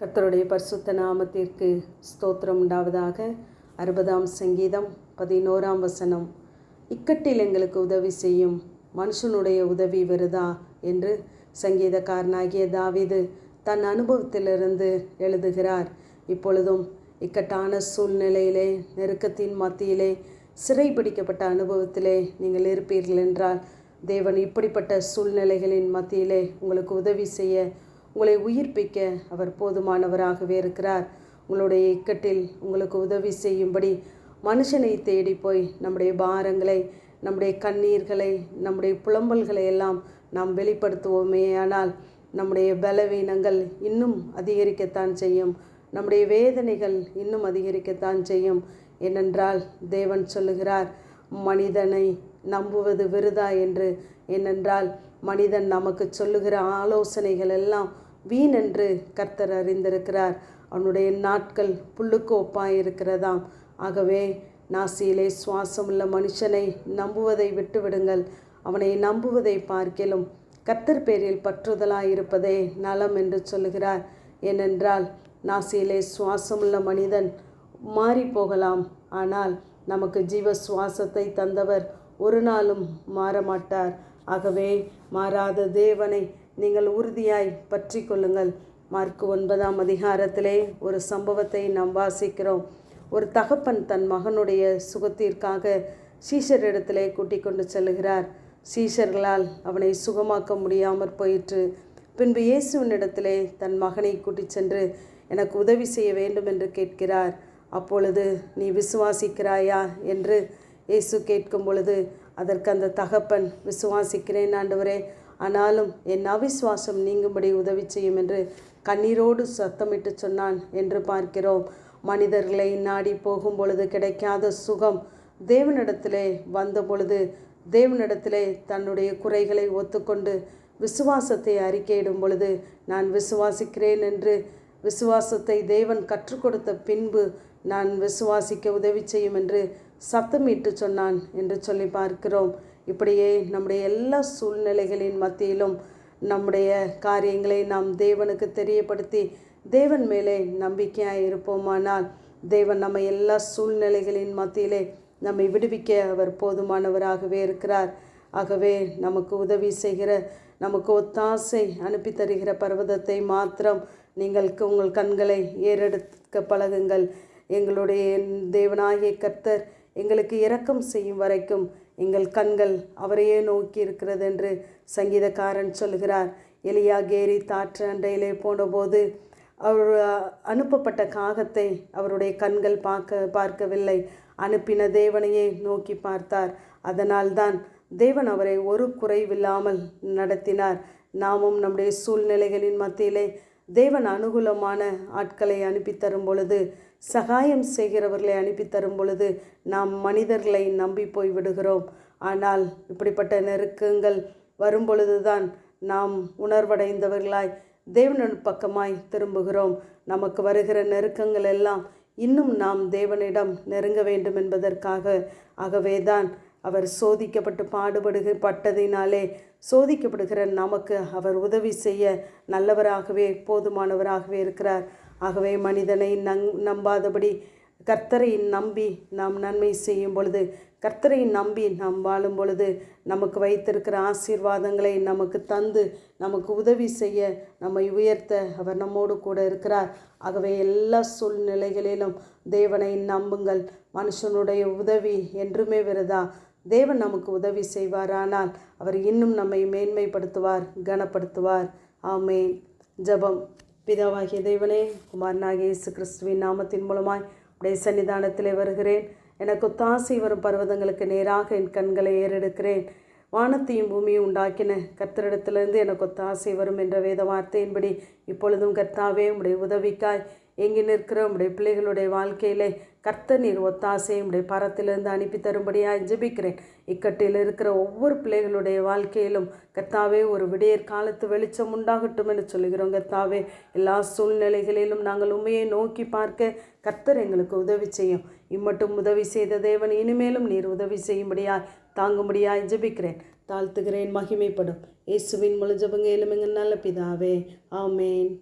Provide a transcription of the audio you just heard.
கத்தருடைய பரிசுத்த நாமத்திற்கு ஸ்தோத்திரம் உண்டாவதாக. அறுபதாம் சங்கீதம் பதினோராம் வசனம். இக்கட்டில் எங்களுக்கு உதவி செய்யும் மனுஷனுடைய உதவி வருதா என்று சங்கீதக்காரனாகிய தாவீது தன் அனுபவத்திலிருந்து எழுதுகிறார். இப்பொழுதும் இக்கட்டான சூழ்நிலையிலே நெருக்கத்தின் மத்தியிலே சிறைபிடிக்கப்பட்ட அனுபவத்திலே நீங்கள் இருப்பீர்கள் என்றால் தேவன் இப்படிப்பட்ட சூழ்நிலைகளின் மத்தியிலே உங்களுக்கு உதவி செய்ய உங்களை உயிர்ப்பிக்க அவர் போதுமானவராகவே இருக்கிறார். உங்களுடைய இக்கட்டில் உங்களுக்கு உதவி செய்யும்படி மனுஷனை தேடி போய் நம்முடைய பாரங்களை நம்முடைய கண்ணீர்களை நம்முடைய புலம்பல்களை எல்லாம் நாம் வெளிப்படுத்துவோமே. ஆனால் நம்முடைய பலவீனங்கள் இன்னும் அதிகரிக்கத்தான் செய்யும். நம்முடைய வேதனைகள் இன்னும் அதிகரிக்கத்தான் செய்யும். ஏனென்றால் தேவன் சொல்லுகிறார் மனிதனை நம்புவது விருதா? என்று. ஏனென்றால் மனிதன் நமக்கு சொல்லுகிற ஆலோசனைகள் எல்லாம் வீணென்று கர்த்தர் அறிந்திருக்கிறார். அவனுடைய நாட்கள் புல்லுக்கு ஒப்பாய் இருக்கிறதாம் ஆகவே நாசியிலே சுவாசமுள்ள மனுஷனை நம்புவதை விட்டுவிடுங்கள். அவனை நம்புவதை பார்க்கிலும். கர்த்தர் பேரில் பற்றுதலாயிருப்பதே நலம் என்று சொல்லுகிறார். ஏனென்றால் நாசியிலே சுவாசமுள்ள மனிதன் மாறி போகலாம் ஆனால் நமக்கு ஜீவ சுவாசத்தை தந்தவர் ஒரு நாளும் மாறமாட்டார். ஆகவே மாறாத தேவனை நீங்கள் உறுதியாய் பற்றி கொள்ளுங்கள். மார்க் ஒன்பதாம் அதிகாரத்திலே ஒரு சம்பவத்தை நாம் வாசிக்கிறோம். ஒரு தகப்பன் தன் மகனுடைய சுகத்திற்காக சீஷரிடத்திலே கூட்டிக் கொண்டு செல்கிறார் சீஷர்களால் அவனை சுகமாக்க முடியாமற் போயிற்று. பின்பு இயேசுவினிடத்திலே தன் மகனை கூட்டிச் சென்று எனக்கு உதவி செய்ய வேண்டும் என்று கேட்கிறார். அப்பொழுது நீ விசுவாசிக்கிறாயா? என்று இயேசு கேட்கும் பொழுது அதற்கு அந்த தகப்பன் விசுவாசிக்கிறேன் ஆண்டவரே. ஆனாலும் என் அவிஸ்வாசம் நீங்கும்படி உதவி செய்யும் என்று கண்ணீரோடு சத்தமிட்டு சொன்னான் என்று பார்க்கிறோம். மனிதர்களை நாடி போகும் பொழுது கிடைக்காத சுகம் தேவனிடத்திலே வந்த பொழுது தேவனிடத்திலே தன்னுடைய குறைகளை ஒத்துக்கொண்டு விசுவாசத்தை அறிக்கையிடும் பொழுது நான் விசுவாசிக்கிறேன் என்று விசுவாசத்தை தேவன் கற்றுக் கொடுத்த பின்பு நான் விசுவாசிக்க உதவி செய்யும் என்று சத்தமிட்டு சொன்னான் என்று சொல்லி பார்க்கிறோம். இப்படியே நம்முடைய எல்லா சூழ்நிலைகளின் மத்தியிலும் நம்முடைய காரியங்களை நாம் தேவனுக்கு தெரியப்படுத்தி தேவன் மேலே நம்பிக்கையாக இருப்போமானால் தேவன் நம்ம எல்லா சூழ்நிலைகளின் மத்தியிலே நம்மை விடுவிக்க அவர் போதுமானவராகவே இருக்கிறார். ஆகவே நமக்கு உதவி செய்கிற நமக்கு ஒத்தாசை அனுப்பி தருகிற பர்வதத்தை மாத்திரம் நீங்கள் உங்கள் கண்களை ஏறெடுக்க பழகுங்கள். எங்களுடைய தேவனாகிய கர்த்தர் எங்களுக்கு இரக்கம் செய்யும் வரைக்கும் எங்கள் கண்கள் அவரையே நோக்கி இருக்கிறது என்று சங்கீதக்காரன் சொல்கிறார் எலியா கேரி தாற்று அண்டையிலே போனபோது அவர் அனுப்பப்பட்ட காகத்தை அவருடைய கண்கள் பார்க்க பார்க்கவில்லை. அனுப்பின தேவனையே நோக்கி பார்த்தார். அதனால்தான் தேவன் அவரை ஒரு குறைவில்லாமல் நடத்தினார். நாமும் நம்முடைய சூழ்நிலைகளின் மத்தியிலே தேவன் அனுகூலமான ஆட்களை அனுப்பி தரும் பொழுது சகாயம் செய்கிறவர்களை அனுப்பி தரும் பொழுது நாம் மனிதர்களை நம்பி போய் விடுகிறோம். ஆனால் இப்படிப்பட்ட நெருக்கங்கள் வரும் பொழுதுதான் நாம் உணர்வடைந்தவர்களாய் தேவனின் பக்கமாய் திரும்புகிறோம். நமக்கு வருகிற நெருக்கங்கள் எல்லாம் இன்னும் நாம் தேவனிடம் நெருங்க வேண்டும் என்பதற்காக ஆகவேதான் அவர் சோதிக்கப்பட்டு பாடுபடுக பட்டதினாலே சோதிக்கப்படுகிற நமக்கு அவர் உதவி செய்ய நல்லவராகவே போதுமானவராகவே இருக்கிறார். ஆகவே மனிதனை நங் நம்பாதபடி கர்த்தரை நம்பி நாம் நன்மை செய்யும் பொழுது கர்த்தரை நம்பி நாம் வாழும் பொழுது நமக்கு வைத்திருக்கிற ஆசீர்வாதங்களை நமக்கு தந்து நமக்கு உதவி செய்ய நம்மை உயர்த்த அவர் நம்மோடு கூட இருக்கிறார். ஆகவே எல்லா சூழ்நிலைகளிலும் தேவனை நம்புங்கள். மனுஷனுடைய உதவி என்றுமே விரதா? தேவன் நமக்கு உதவி செய்வார் ஆனால் அவர் இன்னும் நம்மை மேன்மைப்படுத்துவார் கனப்படுத்துவார். ஆமேன். ஜபம். பிதாவாகிய தேவனே குமாரனாகிய இயேசு கிறிஸ்துவின் நாமத்தின் மூலமாய் உடைய சன்னிதானத்திலே வருகிறேன். எனக்கு தாசி வரும் பர்வதங்களுக்கு நேராக என் கண்களை ஏறெடுக்கிறேன். வானத்தையும் பூமியும் உண்டாக்கின கர்த்தரிடத்திலிருந்து எனக்கு ஒத்தாசை வரும் என்ற வேத வார்த்தையின்படி இப்பொழுதும் கர்த்தாவே உடைய உதவிக்காய் எங்கே நிற்கிற உடைய பிள்ளைகளுடைய வாழ்க்கையிலே கர்த்த நீர் உடைய பரத்திலிருந்து அனுப்பி தரும்படியாக ஜெபிக்கிறேன். இக்கட்டில் இருக்கிற ஒவ்வொரு பிள்ளைகளுடைய வாழ்க்கையிலும் கர்த்தாவே ஒரு விடியற் காலத்து வெளிச்சம் உண்டாகட்டும் என்று சொல்லுகிறோம் கர்த்தாவே. எல்லா சூழ்நிலைகளிலும் நாங்கள் உண்மையை நோக்கி பார்க்க கர்த்தர் எங்களுக்கு உதவி செய்யும். இம்மட்டும் உதவி செய்த தேவன் இனிமேலும் நீர் உதவி செய்யும்படியாய் தாங்கும்படியாய் ஜெபிக்கிறேன். தாழ்த்துகிறேன் மகிமைப்படும். இயேசுவின் முழு ஜபங்க நல்ல பிதாவே. ஆமேன்.